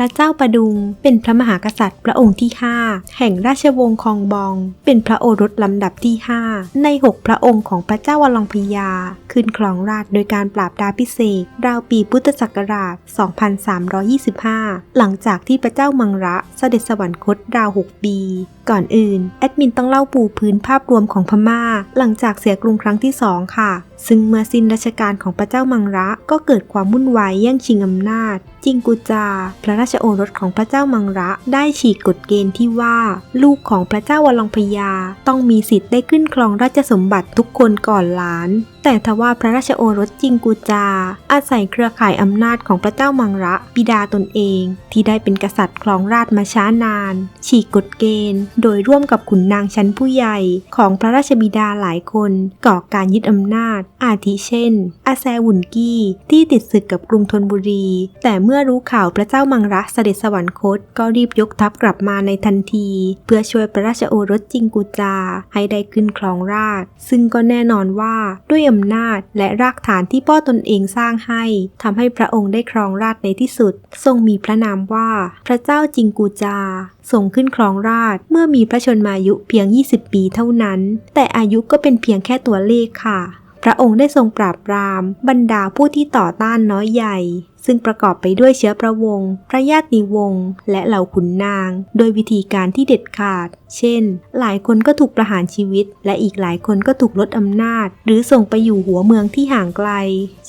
ระเจ้าประดุง เป็นพระมหากษัตริย์พระองค์ที่ 5 แห่งราชวงศ์คองบอง เป็นพระโอรสลำดับที่ 5 ใน 6 พระองค์ของพระเจ้าวลังพยา ขึ้นครองราชโดยการปราบดาพิเศษกราวปีพุทธศักราช 2325 หลังจากที่พระเจ้ามังระเสด็จสวรรคตราว 6 ปี ก่อนอื่น แอดมินต้องเล่าปูพื้นภาพรวมของพม่า หลังจากเสียกรุงครั้งที่2ค่ะ ซึ่งเมื่อสิ้นรัชกาลของพระเจ้ามังระก็เกิดความวุ่นวายแย่งชิงอำนาจ จิงกุจา พระราชโอรสของพระเจ้ามังระได้ฉีกกฎเกณฑ์ที่ว่า ลูกของพระเจ้าวลังพยา ต้องมีสิทธิ์ได้ขึ้นครองราชสมบัติทุกคนก่อนหลาน แต่ทว่าพระราชโอรสจิงกุจา อาศัยเครือข่ายอำนาจของพระเจ้ามังระบิดาตนเอง ที่ได้เป็นกษัตริย์ครองราชมาช้านาน ฉีกกฎเกณฑ์โดยร่วมกับขุนนางชั้นผู้ใหญ่ของพระราชบิดาหลายคนก่อการยึดอำนาจ อาทิเช่น อาแซวุนกี้ที่ติดศึกกับกรุงธนบุรี แต่เมื่อรู้ข่าวพระเจ้ามังระเสด็จสวรรคต ก็รีบยกทัพกลับมาในทันที เพื่อช่วยพระราชโอรสจิงกุจา ให้ได้ขึ้นครองราช ซึ่งก็แน่นอนว่าด้วยอำนาจและรากฐานที่พ่อตนเองสร้างให้ทำให้พระองค์ได้ครองราชในที่สุด ทรงมีพระนามว่าพระเจ้าจิงกูจาทรงขึ้นครองราชเมื่อมีพระชนมายุเพียง 20 ปีเท่านั้น แต่อายุก็เป็นเพียงแค่ตัวเลขค่ะ พระองค์ได้ทรงปราบปราม บรรดาผู้ที่ต่อต้านน้อยใหญ่ ซึ่งประกอบไปด้วยเชื้อพระวงศ์พระญาติวงศ์และเหล่าขุนนาง โดยวิธีการที่เด็ดขาด เช่น หลายคนก็ถูกประหารชีวิต และอีกหลายคนก็ถูกลดอำนาจ หรือส่งไปอยู่หัวเมืองที่ห่างไกล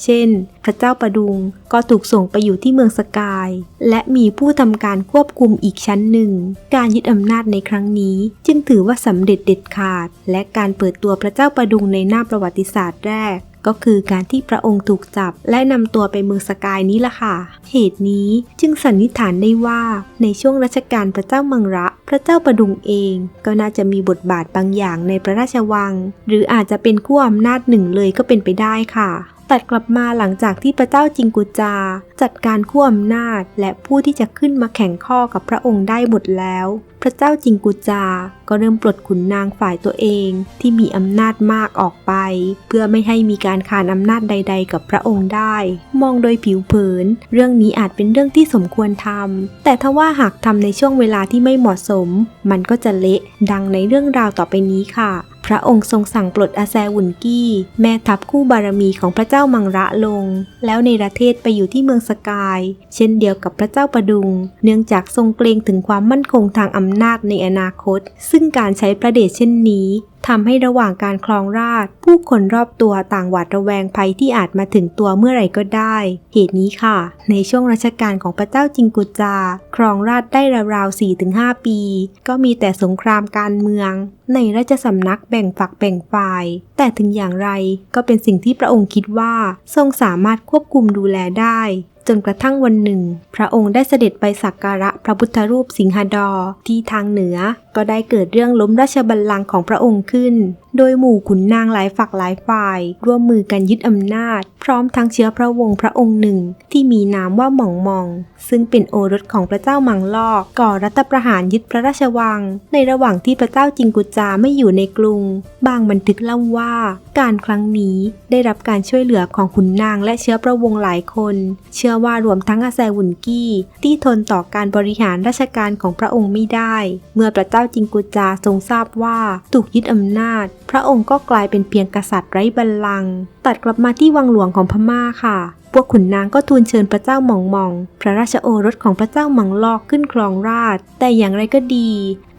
เช่น พระเจ้าประดุงก็ถูกส่งไปอยู่ที่เมืองสกาย และมีผู้ทำการควบคุมอีกชั้นหนึ่ง การยึดอำนาจในครั้งนี้ จึงถือว่าสำเร็จเด็ดขาด และการเปิดตัวพระเจ้าประดุงในหน้าประวัติศาสตร์แรก ก็คือการที่พระองค์ถูกจับและนำตัวไปเมืองสกายนี้ล่ะค่ะ เหตุนี้จึงสันนิษฐานได้ว่าในช่วงรัชกาลพระเจ้ามังระ พระเจ้าประดุงเอง ก็น่าจะมีบทบาทบางอย่างในพระราชวัง หรืออาจจะเป็นขั้วอำนาจหนึ่งเลยก็เป็นไปได้ค่ะ ตัดกลับมาหลังจากที่พระเจ้าจิงกุจา จัดการขั้วอำนาจ และผู้ที่จะขึ้นมาแข่งข้อกับพระองค์ได้หมดแล้ว พระเจ้าจิงกุจาก็เริ่มปลดขุนนางฝ่ายตัวเองที่มีอำนาจมากออกไป เพื่อไม่ให้มีการขานอำนาจใด ๆ กับพระองค์ได้ มองโดยผิวเผิน เรื่องนี้อาจเป็นเรื่องที่สมควรทำแต่ถ้าว่าหากทำในช่วงเวลาที่ไม่เหมาะสม มันก็จะเละดังในเรื่องราวต่อไปนี้ค่ะ พระองค์ทรงสั่งปลดอาแซวุนกี้ แม่ทัพคู่บารมีของพระเจ้ามังระลง แล้วในประเทศไปอยู่ที่เมืองสกาย เช่นเดียวกับพระเจ้าประดุง เนื่องจากทรงเกรงถึงความมั่นคงทางอำนาจในอนาคต ซึ่งการใช้พระเดชเช่นนี้ทำให้ระหว่างการครองราชผู้คนรอบตัวต่างหวาดระแวงภัยที่อาจมาถึงตัวเมื่อไหร่ก็ได้ เหตุนี้ค่ะ ในช่วงรัชกาลของพระเจ้าจิงกุจา ครองราชได้ราวๆ4-5 ปี ก็มีแต่สงครามการเมือง ในราชสำนักแบ่งฝักแบ่งฝ่าย แต่ถึงอย่างไรก็เป็นสิ่งที่พระองค์คิดว่า ทรงสามารถควบคุมดูแลได้ จนกระทั่งวันหนึ่ง พระองค์ได้เสด็จไปสักการะพระพุทธรูปสิงหดอที่ทางเหนือ ก็ได้เกิดเรื่องล้มราชบัลลังก์ของพระองค์ขึ้นโดยหมู่ขุนนางหลายฝักหลายฝ่าย ร่วมมือกันยึดอำนาจ พร้อมทั้งเชื้อพระวงศ์พระองค์หนึ่ง ที่มีนามว่าหม่องมอง ซึ่งเป็นโอรสของพระเจ้ามังลอก ก่อรัฐประหารยึดพระราชวัง ในระหว่างที่พระเจ้าจิงกุจาไม่อยู่ในกรุง บางบันทึกเล่าว่า การครั้งนี้ได้รับการช่วยเหลือของขุนนางและเชื้อพระวงศ์หลายคน เชื่อว่ารวมทั้งอาแซวุนกี้ ที่ทนต่อการบริหารราชการของพระองค์ไม่ได้ เมื่อพระเจ้าจิงกุจาทรงทราบว่าถูกยึดอำนาจ พระองค์ก็กลายเป็นเพียงกษัตริย์ไร้บัลลังก์ตัดกลับมาที่วังหลวงของพม่าค่ะ พวกขุนนางก็ทูลเชิญพระเจ้าหม่องมอง พระราชโอรสของพระเจ้าหม่องลอกขึ้นครองราช แต่อย่างไรก็ดี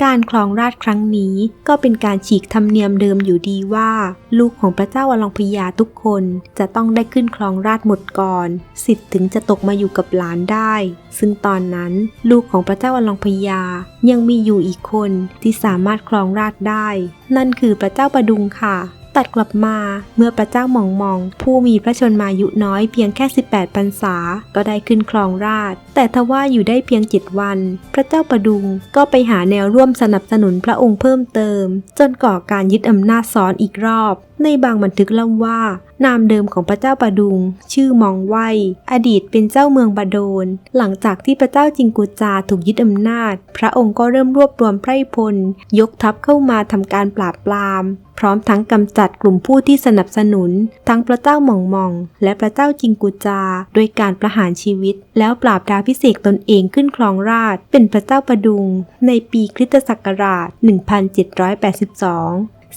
การครองราชครั้งนี้ก็เป็นการฉีกธรรมเนียมเดิมอยู่ดีว่า ลูกของพระเจ้าวลังพยาทุกคนจะต้องได้ขึ้นครองราชหมดก่อน สิทธิ์ถึงจะตกมาอยู่กับหลานได้ ซึ่งตอนนั้นลูกของพระเจ้าวลังพยายังมีอยู่อีกคนที่สามารถครองราชได้ นั่นคือพระเจ้าประดุงค่ะ ตัดกลับมาเมื่อพระเจ้าหมองมอง ผู้มีพระชนมายุน้อยเพียงแค่ 18 พรรษา ก็ได้ขึ้นครองราช แต่ทว่าอยู่ได้เพียงเจ็ดวัน พระเจ้าประดุงก็ไปหาแนวร่วมสนับสนุนพระองค์เพิ่มเติม จนก่อการยึดอำนาจซ้อนอีกรอบ ในบางบันทึกเล่าว่า นามเดิมของพระเจ้าปะดุง ชื่อมองไวอดีตเป็นเจ้าเมืองบาโดน หลังจากที่พระเจ้าจิงกุจาถูกยึดอำนาจ พระองค์ก็เริ่มรวบรวมไพร่พล ยกทัพเข้ามาทำการปราบปราม พร้อมทั้งกำจัดกลุ่มผู้ที่สนับสนุน ทั้งพระเจ้าหม่องมอง และพระเจ้าจิงกุจา โดยการประหารชีวิต แล้วปราบดาพิเศษตนเองขึ้นครองราช เป็นพระเจ้าประดุง ในปีคริสตศักราช 1782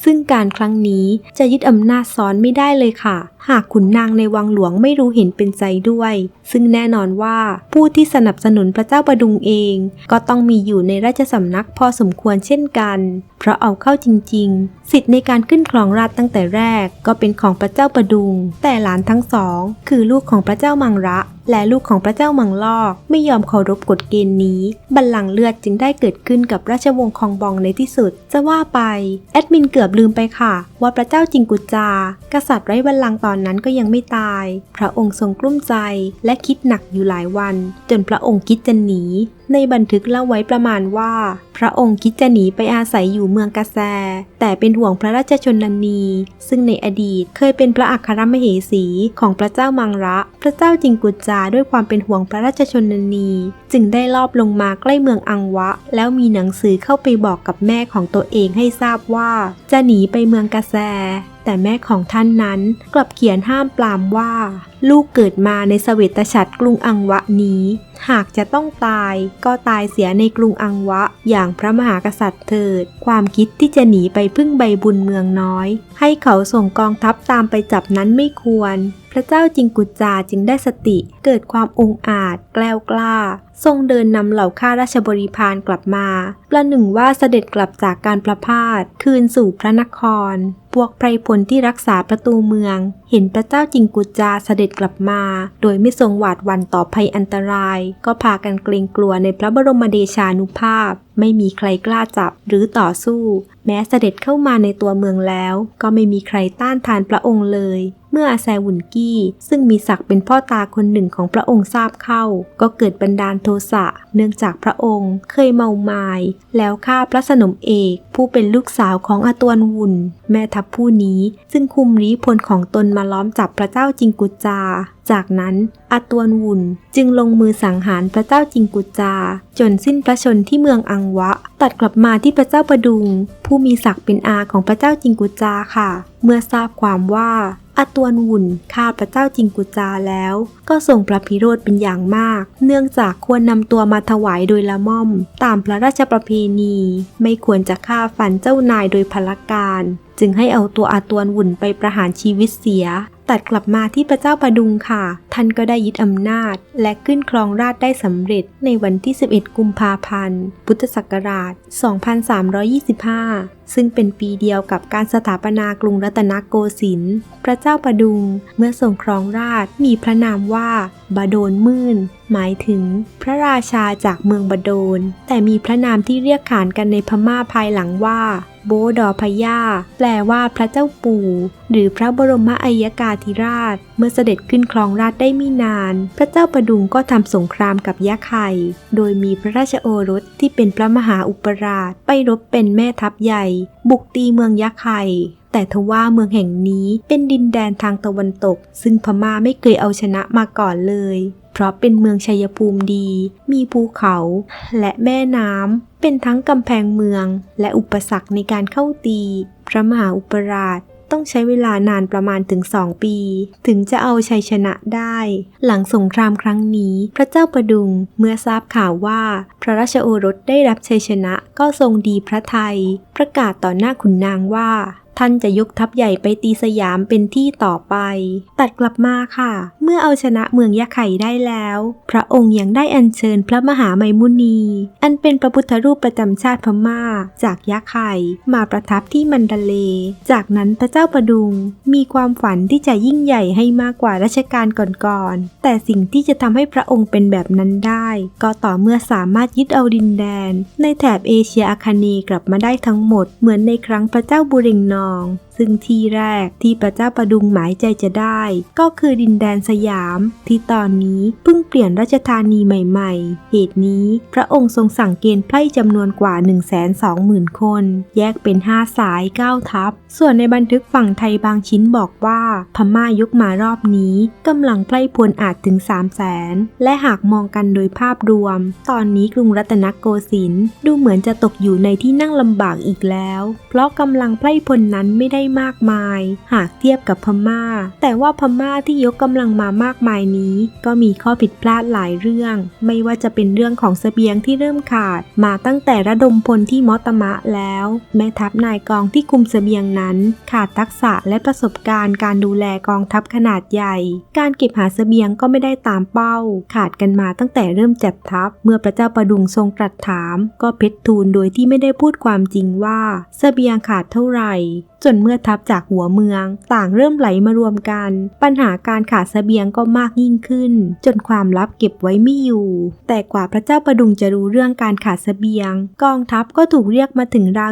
ซึ่งการครั้งนี้จะยึดอำนาจซ้อนไม่ได้เลยค่ะ หากขุนนางในวังหลวงไม่รู้เห็นเป็นใจด้วย ซึ่งแน่นอนว่าผู้ที่สนับสนุนพระเจ้าประดุงเอง ก็ต้องมีอยู่ในราชสำนักพอสมควรเช่นกัน เพราะเอาเข้าจริง ๆ สิทธิ์ในการขึ้นครองราชตั้งแต่แรก ก็เป็นของพระเจ้าประดุง แต่หลานทั้งสอง คือลูกของพระเจ้ามังระ และลูกของพระเจ้ามังลอกไม่ยอมเคารพกฎเกณฑ์นี้ บัลลังก์เลือดจึงได้เกิดขึ้นกับราชวงศ์คองบองในที่สุด จะว่าไป แอดมินเกือบลืมไปค่ะ ว่าพระเจ้าจิงกุจจากษัตริย์ไร้บัลลังก์ตอนนั้นก็ยังไม่ตาย พระองค์ทรงกลุ้มใจและคิดหนักอยู่หลายวัน จนพระองค์คิดจะหนีในบันทึกเล่าไว้ประมาณว่า พระองค์คิดจะหนีไปอาศัยอยู่เมืองกาแซ แต่เป็นห่วงพระราชชนนีซึ่งในอดีตเคยเป็นพระอัครมเหสีของพระเจ้ามังระ พระเจ้าจิงกุจจาด้วยความเป็นห่วงพระราชชนนีจึงได้ลอบลงมาใกล้เมืองอังวะ แล้วมีหนังสือเข้าไปบอกกับแม่ของตัวเองให้ทราบว่า จะหนีไปเมืองกาแซ แต่แม่ของท่านนั้นกลับเขียนห้ามปรามว่า ลูกเกิดมาในสเวตฉัตรกรุงอังวะนี้ หากจะต้องตายก็ตายเสียในกรุงอังวะ อย่างพระมหากษัตริย์เถิด ความคิดที่จะหนีไปพึ่งใบบุญเมืองน้อย ให้เขาส่งกองทัพตามไปจับนั้นไม่ควร พระเจ้าจิงกุจจาจึงได้สติเกิดความองอาจ แกล้วกล้า ทรงเดินนำเหล่าข้าราชบริพารกลับมา ประหนึ่งว่าเสด็จกลับจากการประพาสคืนสู่พระนคร พวกไพรพลที่รักษาประตูเมือง เห็นพระเจ้าจิงกุจจาเสด็จกลับมา โดยไม่ทรงหวาดวันต่อภัยอันตราย ก็พากันเกรงกลัวในพระบรมเดชานุภาพไม่มีใครกล้าจับหรือต่อสู้ แม้เสด็จเข้ามาในตัวเมืองแล้ว ก็ไม่มีใครต้านทานพระองค์เลย เมื่ออาแซวุนกี้ ซึ่งมีศักดิ์เป็นพ่อตาคนหนึ่งของพระองค์ทราบเข้า ก็เกิดบันดาลโทสะ เนื่องจากพระองค์เคยเมามาย แล้วฆ่าพระสนมเอก ผู้เป็นลูกสาวของอาตวนวุนแม่ทัพผู้นี้ซึ่งคุมรีพลของตนมาล้อมจับพระเจ้าจิงกุจจา จากนั้นอาตวนวุนจึงลงมือสังหารพระเจ้าจิงกุจา จนสิ้นพระชนที่เมืองอังวะ ตัดกลับมาที่พระเจ้าประดุง ผู้มีศักดิ์เป็นอาของพระเจ้าจิงกุจาค่ะ เมื่อทราบความว่าอาตวนวุนฆ่าพระเจ้าจิงกุจาแล้ว ก็ทรงพระพิโรธเป็นอย่างมาก เนื่องจากควรนำตัวมาถวายโดยละม่อม ตามพระราชประเพณี ไม่ควรจะฆ่าฟันเจ้านายโดยพละการ จึงให้เอาตัวอาตวนวุ่นไปประหารชีวิตเสีย ตัดกลับมาที่พระเจ้าประดุงค่ะ ท่านก็ได้ยึดอำนาจ และขึ้นครองราชได้สำเร็จในวันที่ 11 กุมภาพันธ์ พุทธศักราช 2325 ซึ่งเป็นปีเดียวกับการสถาปนากรุงรัตนโกสินทร์ พระเจ้าประดุงเมื่อทรงครองราชมีพระนามว่าบาโดนมื่น หมายถึงพระราชาจากเมืองบาโดน แต่มีพระนามที่เรียกขานกันในพม่าภายหลังว่า โบดอพยาแปลว่าพระเจ้าปู่ หรือพระบรมอัยกาธิราช เมื่อเสด็จขึ้นครองราชได้ไม่นาน พระเจ้าประดุงก็ทำสงครามกับยะไข่โดยมีพระราชโอรสที่เป็นพระมหาอุปราช ไปรบเป็นแม่ทัพใหญ่ บุกตีเมืองยะไข่แต่ทว่าเมืองแห่งนี้เป็นดินแดนทางตะวันตก ซึ่งพม่าไม่เคยเอาชนะมาก่อนเลย เพราะเป็นเมืองชัยภูมิดี มีภูเขาและแม่น้ำ เป็นทั้งกำแพงเมืองและอุปสรรคในการเข้าตี พระมหาอุปราชต้องใช้เวลานานประมาณถึงสองปี ถึงจะเอาชัยชนะได้ หลังสงครามครั้งนี้ พระเจ้าประดุงเมื่อทราบข่าวว่า พระราชโอรสได้รับชัยชนะก็ทรงดีพระไทย ประกาศต่อหน้าขุนนางว่า ท่านจะยกทัพใหญ่ไปตีสยามเป็นที่ต่อไป ตัดกลับมาค่ะ เมื่อเอาชนะเมืองยะไข่ได้แล้ว พระองค์ยังได้อัญเชิญพระมหาไมมุนี อันเป็นพระพุทธรูปประจำชาติพม่า จากยะไข่มาประทับที่มันดาเล จากนั้นพระเจ้าประดุง มีความฝันที่จะยิ่งใหญ่ให้มากกว่ารัชกาลก่อนๆ แต่สิ่งที่จะทำให้พระองค์เป็นแบบนั้นได้ ก็ต่อเมื่อสามารถยึดเอาดินแดน ในแถบเอเชียอาคเนย์กลับมาได้ทั้งหมด เหมือนในครั้งพระเจ้าบุเรงนอง ซึ่งที่แรกที่พระเจ้าประดุงหมายใจจะได้ ก็คือดินแดนสยาม ที่ตอนนี้เพิ่งเปลี่ยนราชธานีใหม่ๆ เหตุนี้พระองค์ทรงสั่งเกณฑ์ไพร่จำนวนกว่า 120,000 คน แยกเป็น 5 สาย 9 ทัพ ส่วนในบันทึกฝั่งไทยบางชิ้นบอกว่า พม่ายกมารอบนี้กำลังไพร่พลอาจถึง 3 0 0แสนและหากมองกันโดยภาพรวม ตอนนี้กรุงรัตนโกสินทร์ดูเหมือนจะตกอยู่ในที่นั่งลำบากอีกแล้ว เพราะกำลังไพร่พลนั้นไม่ได้มากมาย หากเทียบกับพม่า แต่ว่าพม่าที่ยกกำลังมามากมายนี้ ก็มีข้อผิดพลาดหลายเรื่อง ไม่ว่าจะเป็นเรื่องของเสบียงที่เริ่มขาด มาตั้งแต่ระดมพลที่มอตมะแล้ว แม่ทัพนายกองที่คุมเสบียงนั้น ขาดทักษะและประสบการณ์การดูแลกองทัพขนาดใหญ่ การเก็บหาเสบียงก็ไม่ได้ตามเป้า ขาดกันมาตั้งแต่เริ่มจัดทัพ เมื่อพระเจ้าประดุงทรงตรัสถาม ก็เพชรทูลโดยที่ไม่ได้พูดความจริงว่าเสบียงขาดเท่าไหร่จนเมื่อทัพจากหัวเมือง ต่างเริ่มไหลมารวมกัน ปัญหาการขาดเสบียงก็มากยิ่งขึ้น จนความลับเก็บไว้ไม่อยู่ แต่กว่าพระเจ้าประดุงจะรู้เรื่องการขาดเสบียง กองทัพก็ถูกเรียกมาถึงราว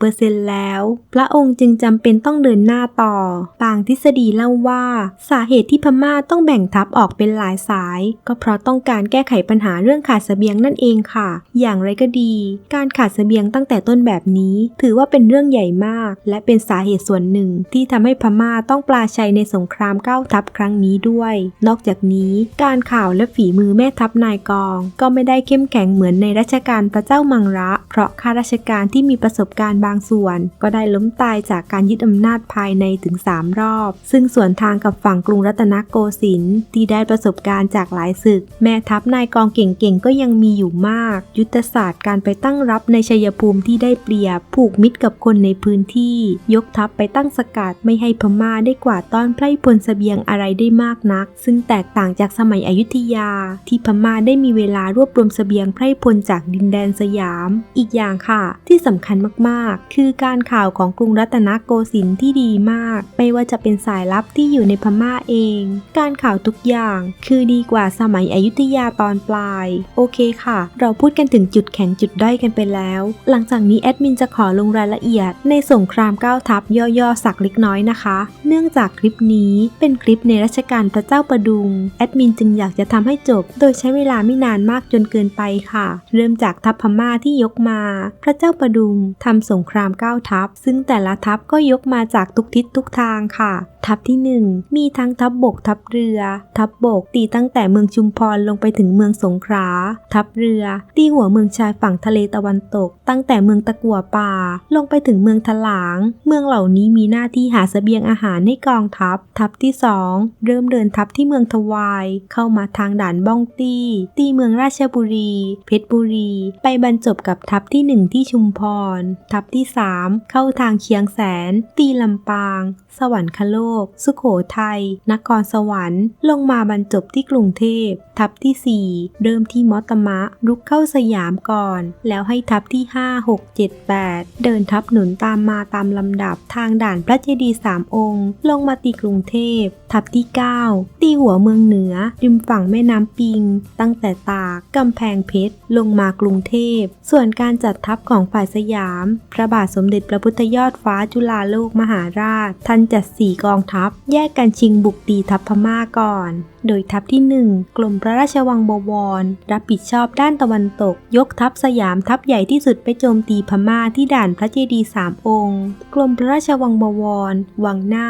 70%แล้ว พระองค์จึงจำเป็นต้องเดินหน้าต่อ บางทฤษฎีเล่าว่า สาเหตุที่พม่าต้องแบ่งทัพออกเป็นหลายสาย ก็เพราะต้องการแก้ไขปัญหาเรื่องขาดเสบียงนั่นเองค่ะ อย่างไรก็ดี การขาดเสบียงตั้งแต่ต้นแบบนี้ ถือว่าเป็นเรื่องใหญ่มาก และเป็นสาเหตุส่วนหนึ่งที่ทำให้พม่าต้องปลาชัยในสงครามเก้าทัพครั้งนี้ด้วย นอกจากนี้การข่าวและฝีมือแม่ทัพนายกอง ก็ไม่ได้เข้มแข็งเหมือนในรัชกาลพระเจ้ามังระ เพราะข้าราชการที่มีประสบการณ์บางส่วน ก็ได้ล้มตายจากการยึดอำนาจภายในถึง 3 รอบ ซึ่งส่วนทางกับฝั่งกรุงรัตนโกสินทร์ที่ได้ประสบการณ์จากหลายศึก แม่ทัพนายกองเก่งๆก็ยังมีอยู่มาก ยุทธศาสตร์การไปตั้งรับในชัยภูมิที่ได้เปรียบผูกมิตรกับคนในพื้นที่ ยกทัพไปตั้งสกัดไม่ให้พม่าได้กวาดต้อนไพร่พลเสบียงอะไรได้มากนัก ซึ่งแตกต่างจากสมัยอยุธยา ที่พม่าได้มีเวลารวบรวมเสบียงไพร่พลจากดินแดนสยาม อีกอย่างค่ะ ที่สำคัญมากๆ คือการข่าวของกรุงรัตนโกสินทร์ที่ดีมาก ไม่ว่าจะเป็นสายลับที่อยู่ในพม่าเอง การข่าวทุกอย่างคือดีกว่าสมัยอยุธยาตอนปลาย โอเคค่ะ เราพูดกันถึงจุดแข็งจุดด้อยกันไปแล้ว หลังจากนี้แอดมินจะขอลงรายละเอียดในสงครามเก้าทัพย่อๆสักเล็กน้อยนะคะ เนื่องจากคลิปนี้เป็นคลิปในรัชกาลพระเจ้าประดุง แอดมินจึงอยากจะทำให้จบ โดยใช้เวลาไม่นานมากจนเกินไปค่ะ เริ่มจากทัพพม่าที่ยกมา พระเจ้าประดุงทำสงครามเก้าทัพ ซึ่งแต่ละทัพก็ยกมาจากทุกทิศทุกทางค่ะ ทัพที่ 1 มีทั้งทัพบบกทัพเรือ ทัพบบกตีตั้งแต่เมืองชุมพรลงไปถึงเมืองสงขลาทัพเรือตีหัวเมืองชายฝั่งทะเลตะวันตก ตั้งแต่เมืองตะกัวป่า ลงไปถึงเมืองถลาง เมืองเหล่านี้มีหน้าที่หาเสบียงอาหารให้กองทัพ ทัพที่ 2 เริ่มเดินทัพที่เมืองทวาย เข้ามาทางด่านบ้องตี้ ตีเมืองราชบุรี เพชรบุรี ไปบรรจบกับทัพที่ 1 ที่ชุมพร ทัพที่ 3 เข้าทางเชียงแสน ตีลำปาง สวรรคโลก สุขโขทัย นครสวรรค์ ลงมาบรรจบที่กรุงเทพ ทัพที่ 4 เริ่มที่มอตมะ รุกเข้าสยามก่อน แล้วให้ทัพที่ 5 6 7 8 เดินทัพหนุนตามมาตามลำดับทางด่านพระเจดีย์สามองค์ ลงมาตีกรุงเทพ ทัพที่ 9 ตีหัวเมืองเหนือ ริมฝั่งแม่น้ำปิง ตั้งแต่ตากกำแพงเพชร ลงมากรุงเทพ ส่วนการจัดทัพของฝ่ายสยาม พระบาทสมเด็จพระพุทธยอดฟ้าจุฬาโลกมหาราช ท่านจัดสี่กองทัพ แยกกันชิงบุกตีทัพพม่าก่อน โดยทัพที่ 1กรมพระราชวังบวร รับผิดชอบด้านตะวันตก ยกทัพสยามทัพใหญ่ที่สุดไปโจมตีพม่าที่ด่านพระเจดีย์สามองค์กรมพระราชชวังบวร วังหน้า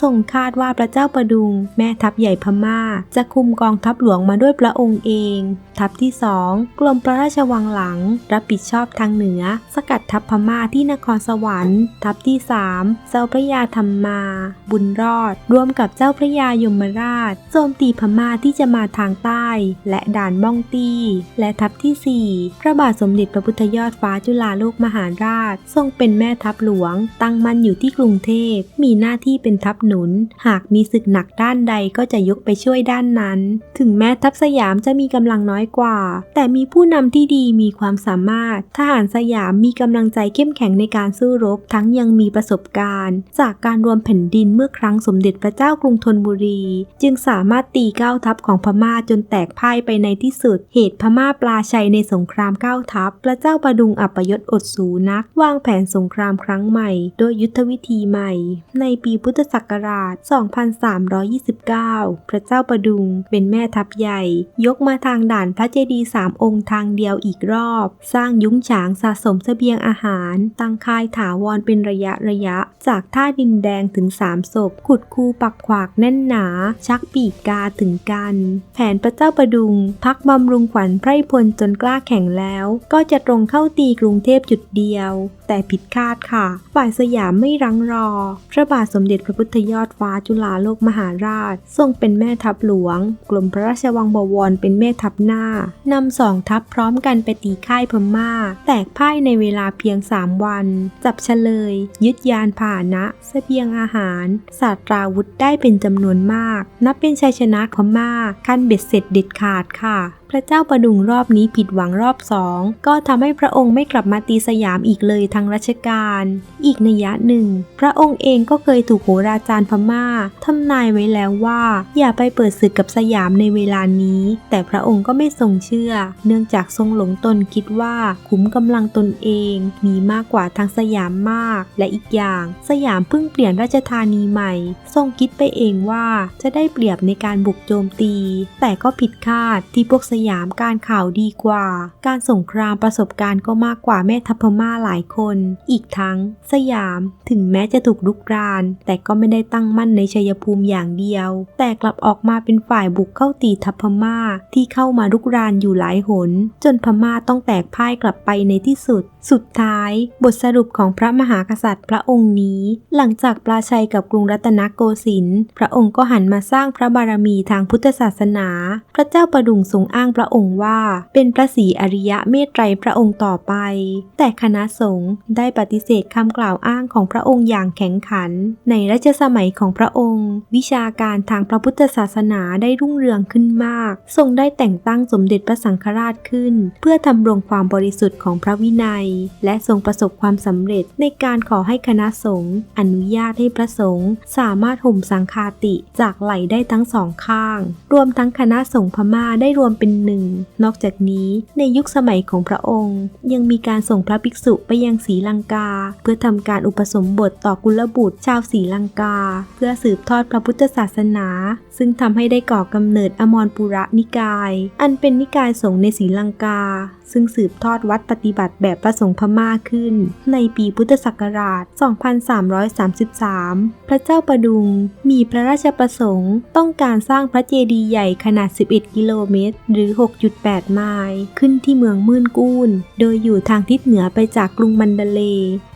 ส่งคาดว่าพระเจ้าประดุง แม่ทัพใหญ่พม่า จะคุมกองทัพหลวงมาด้วยพระองค์เอง ทัพที่2กรมพระราชวังหลัง รับผิดชอบทางเหนือ สกัดทัพพม่าที่นครสวรรค์ ทัพที่3เจ้าพระยาธรรมาบุญรอดร่วมกับเจ้าพระยายมราชโจมตีพม่าที่จะมาทางใต้ และด่านบ้องตี้ และทัพที่4พระบาทสมเด็จพระพุทธยอดฟ้าจุฬาโลกมหาราช ทรงเป็นแม่ทัพหลวง ตั้งมั่นอยู่ที่กรุงเทพ มีหน้าที่เป็นทัพหนุน หากมีศึกหนักด้านใดก็จะยกไปช่วยด้านนั้น ถึงแม้ทัพสยามจะมีกำลังน้อยกว่า แต่มีผู้นำที่ดีมีความสามารถ ทหารสยามมีกำลังใจเข้มแข็งในการสู้รบ ทั้งยังมีประสบการณ์ จากการรวมแผ่นดินเมื่อครั้งสมเด็จพระเจ้ากรุงธนบุรี จึงสามารถตีเก้าทัพของพม่าจนแตกพ่ายไปในที่สุด เหตุพม่าปลาชัยในสงครามเก้าทัพ พระเจ้าประดุงอัปยศอดสูนัก วางแผนสงครามครั้งใหม่ โดยยุทธวิธีใหม่ ในปีพุทธศักราช 2329 พระเจ้าประดุงเป็นแม่ทัพใหญ่ ยกมาทางด่านพระเจดีย์สามองค์ทางเดียวอีกรอบ สร้างยุ้งฉางสะสมเสบียงอาหาร ตั้งค่ายถาวรเป็นระยะระยะ จากท่าดินแดงถึงสามศพ ขุดคูปักขวากแน่นหนา ชักปีกกาถึงกัน แผนพระเจ้าประดุง พักบำรุงขวัญไพร่พลจนกล้าแข่งแล้ว ก็จะตรงเข้าตีกรุงเทพจุดเดียว แต่ผิดคาดค่ะ ฝ่ายสยามไม่รั้งรอ พระบาทสมเด็จพระพุทธยอดฟ้าจุฬาโลกมหาราช ทรงเป็นแม่ทัพหลวงกรมพระราชวังบวรเป็นแม่ทัพหน้านำสองทัพพร้อมกันไปตีค่ายพม่า แตกพ่ายในเวลาเพียง 3 วัน จับเฉลย ยึดยานพาหนะเสบียงอาหารศาสตราวุธได้เป็นจำนวนมาก นับเป็นชัยชนะพม่าขั้นเบ็ดเสร็จเด็ดขาดค่ะพระเจ้าประดุงรอบนี้ผิดหวังรอบสองก็ทำให้พระองค์ไม่กลับมาตีสยามอีกเลยทางราชการ อีกในยยะหนึ่ง พระองค์เองก็เคยถูกโหราจารย์พม่าทำนายไว้แล้วว่า อย่าไปเปิดศึกกับสยามในเวลานี้ แต่พระองค์ก็ไม่ทรงเชื่อ เนื่องจากทรงหลงตนคิดว่าขุมกำลังตนเองมีมากกว่าทางสยามมาก และอีกอย่างสยามเพิ่งเปลี่ยนราชธานีใหม่ ทรงคิดไปเองว่าจะได้เปรียบในการบุกโจมตี แต่ก็ผิดคาดที่พวกสยามการข่าวดีกว่า การสงครามประสบการณ์ก็มากกว่าแม่ทัพพม่าหลายคน อีกทั้งสยามถึงแม้จะถูกลุกราน แต่ก็ไม่ได้ตั้งมั่นในชัยภูมิอย่างเดียว แต่กลับออกมาเป็นฝ่ายบุกเข้าตีทัพพม่าที่เข้ามาลุกรานอยู่หลายหน จนพม่าต้องแตกพ่ายกลับไปในที่สุด สุดท้าย บทสรุปของพระมหากษัตริย์พระองค์นี้ หลังจากปราชัยกับกรุงรัตนโกสินทร์พระองค์ก็หันมาสร้างพระบารมีทางพุทธศาสนา พระเจ้าประดุงทรงอ้างพระองค์ว่าเป็นพระศรีอริยะเมตไตรพระองค์ต่อไป แต่คณะสงฆ์ได้ปฏิเสธคำกล่าวอ้างของพระองค์อย่างแข็งขัน ในรัชสมัยของพระองค์ วิชาการทางพระพุทธศาสนาได้รุ่งเรืองขึ้นมาก ทรงได้แต่งตั้งสมเด็จพระสังฆราชขึ้น เพื่อทำรงความบริสุทธิ์ของพระวินัย และทรงประสบความสำเร็จในการขอให้คณะสงฆ์อนุญาตให้พระสงฆ์สามารถห่มสังฆาติจากไหลได้ทั้งสองข้าง รวมทั้งคณะสงฆ์พม่าได้รวมเป็นหนึ่ง นอกจากนี้ในยุคสมัยของพระองค์ ยังมีการส่งพระภิกษุไปยังศรีลังกา เพื่อทำการอุปสมบทต่อกุลบุตรชาวศรีลังกา เพื่อสืบทอดพระพุทธศาสนา ซึ่งทำให้ได้ก่อกำเนิดอมรปุระนิกาย อันเป็นนิกายสงฆ์ในศรีลังกาซึ่งสืบทอดวัดปฏิบัติแบบพระสงฆ์พม่าขึ้น ในปีพุทธศักราช 2333 พระเจ้าประดุงมีพระราชประสงค์ต้องการสร้างพระเจดีย์ใหญ่ขนาด 11 กิโลเมตร หรือ 6.8 ไมล์ขึ้นที่เมืองมื่นกูนโดยอยู่ทางทิศเหนือไปจากกรุงมันเดเล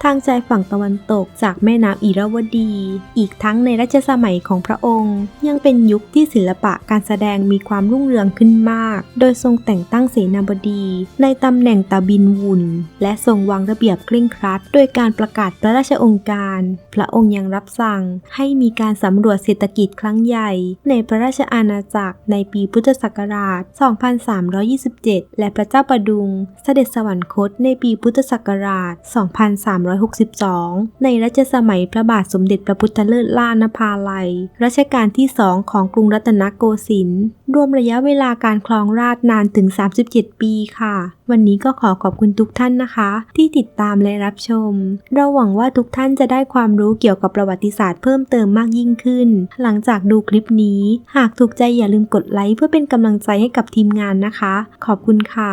ทางชายฝั่งตะวันตกจากแม่น้ำอิระวดี อีกทั้งในรัชสมัยของพระองค์ ยังเป็นยุคที่ศิลปะการแสดงมีความรุ่งเรืองขึ้นมาก โดยทรงแต่งตั้งเสนาบดีในตำแหน่งตาบินวุนและทรงวางระเบียบเคร่งครัด โดยการประกาศพระราชองค์การ พระองค์ยังรับสั่งให้มีการสำรวจเศรษฐกิจครั้งใหญ่ ในพระราชอาณาจักรในปีพุทธศักราช 2327 และพระเจ้าประดุง เสด็จสวรรคตในปีพุทธศักราช 2362 ในรัชสมัยพระบาทสมเด็จพระพุทธเลิศล่านภาลัย รัชกาลที่สองของกรุงรัตนโกสินทร์รวมระยะเวลาการครองราชย์นานถึง 37 ปีค่ะวันนี้ก็ขอขอบคุณทุกท่านนะคะ ที่ติดตามและรับชม เราหวังว่าทุกท่านจะได้ความรู้เกี่ยวกับประวัติศาสตร์เพิ่มเติมมากยิ่งขึ้น หลังจากดูคลิปนี้ หากถูกใจอย่าลืมกดไลค์เพื่อเป็นกำลังใจให้กับทีมงานนะคะ ขอบคุณค่ะ